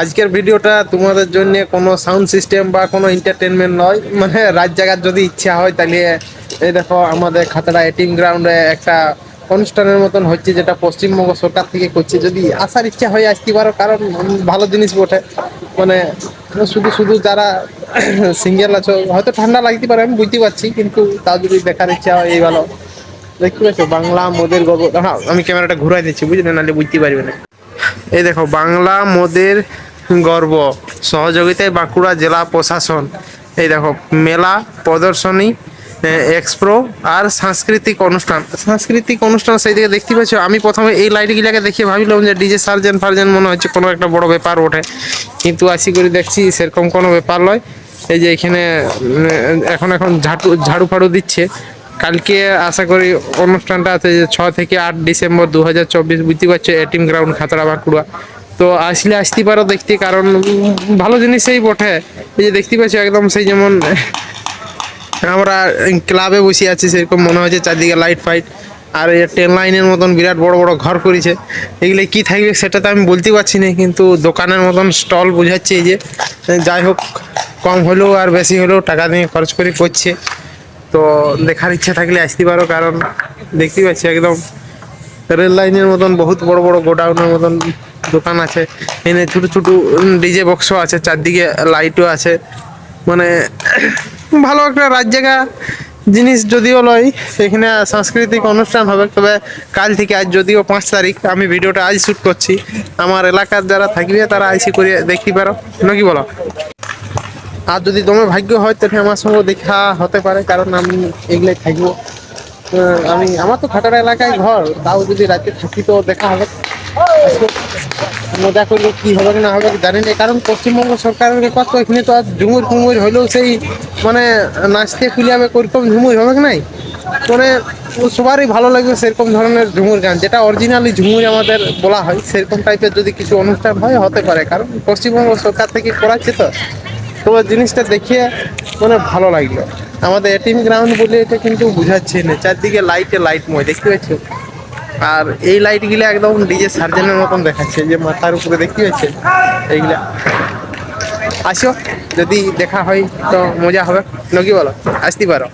আজকের ভিডিওটা তোমাদের জন্য কোনো সাউন্ড সিস্টেম বা কোনো এন্টারটেনমেন্ট নয়। মানে রাত জাগার যদি ইচ্ছা হয় তাহলে, এই দেখো আমাদের খাতড়া এটিম গ্রাউন্ডে একটা অনুষ্ঠানের মতন হচ্ছে যেটা পশ্চিমবঙ্গ সরকার থেকে করছে। যদি আসার ইচ্ছা হয়, আসতে পারো, কারণ ভালো জিনিস বটে। মানে শুধু শুধু যারা সিঙ্গেল আছো, হয়তো ঠান্ডা লাগতে পারে, আমি বুঝতে পারছি, কিন্তু তাও যদি দেখার ইচ্ছা হয়, এই ভালো। দেখতে পাচ্ছ, বাংলা, মোদের গর্ব হ্যাঁ আমি ক্যামেরাটা ঘুরাই দিচ্ছি, বুঝলে? নাহলে বুঝতে পারবে না। এই দেখো, বাংলা মোদের গর্ব। সহযোগিতায় বাঁকুড়া জেলা প্রশাসন। এই দেখো, মেলা, প্রদর্শনী এক্সপ্রো আর সাংস্কৃতিক অনুষ্ঠান। সাংস্কৃতিক অনুষ্ঠান সেই দিকে দেখতে পাচ্ছ, আমি প্রথমে এই লাইটগুলোকে দেখে ভাবিলাম যে ডিজে সার্জেন ফার্জেন মনে হচ্ছে কোনো একটা বড় ব্যাপার ওঠে কিন্তু আসি করে দেখছি সেরকম কোনো ব্যাপার নয়। এই যে এখানে এখন এখন ঝাড়ু ঝাড়ু ফাড়ু দিচ্ছে। কালকে আশা করি অনুষ্ঠানটা আছে যে ছ থেকে আট ডিসেম্বর দু হাজার চব্বিশ বুঝতে পারছ এটিম গ্রাউন্ড খাতড়া বাঁকুড়া। তো আসলে আসতে পারো দেখতে, কারণ ভালো জিনিসই বটে। এই যে দেখতে পাচ্ছ, একদম সেই যেমন আমরা ক্লাবে বসে আছি, সেরকম মনে হচ্ছে চারদিকে লাইট ফাইট আর এই ট্রেন লাইনের মতন বিরাট বড় বড় ঘর করেছে। এগুলো কি থাকবে সেটা তো আমি বলতে পারছি না, কিন্তু দোকানের মতন স্টল বোঝাচ্ছে এই যে। যাই হোক, কম হলেও আর বেশি হলেও টাকা দিয়ে খরচ করে করছে। তো দেখার ইচ্ছা থাকলে আসতে পারো, কারণ দেখতে পাচ্ছি একদম রেল লাইনের মতন, বহুত বড় বড় গোডাউনের মতন দোকান আছে। এখানে ছোটো ছোটো ডিজে বক্সও আছে, চারদিকে লাইটও আছে। মানে ভালো একটা রাত জায়গা জিনিস যদিও লয় সেখানে সাংস্কৃতিক অনুষ্ঠান হবে, তবে কাল থেকে আজ যদিও পাঁচ তারিখ, আমি ভিডিওটা আজ শ্যুট করছি। আমার এলাকার যারা থাকবে, তারা আইসি করে দেখতে পারো। নাকি বলো? আর যদি তোমার ভাগ্য হয়, তাহলে আমার সঙ্গে দেখা হতে পারে, কারণ আমি এগুলাই থাকব। আমি, আমার তো খাটারা এলাকায় ঘর, তাও যদি রাতে থাকি তো দেখা হবে। মজা করলে কি হবে না হবে জানি না, কারণ পশ্চিমবঙ্গ সরকারের তো এখানে তো আর ঝুমুর ফুমুর হলেও সেই মানে নাচতে খুলিয়াবে ওরকম ঝুমুর হবে নাই? মানে সবারই ভালো লাগবে সেরকম ধরনের ঝুমুর গান, যেটা অরিজিনালি ঝুমুর আমাদের বলা হয়, সেরকম টাইপের যদি কিছু অনুষ্ঠান হয়, হতে পারে। কারণ পশ্চিমবঙ্গ সরকার থেকে করাচ্ছে তো। তোমার জিনিসটা দেখিয়ে মানে ভালো লাগল। আমাদের এটিএম গ্রাউন্ড বলে এটা কিন্তু বুঝাচ্ছে না। চারদিকে লাইটে লাইট ময়, দেখতে পাচ্ছ? আর এই লাইটগুলো একদম ডিজে সার্জেনের মতন দেখাচ্ছে, যে মাথার উপরে দেখতে পাচ্ছে এইগুলা। আসো, যদি দেখা হয় তো মজা হবে। নাকি বলো, আসতে পারো।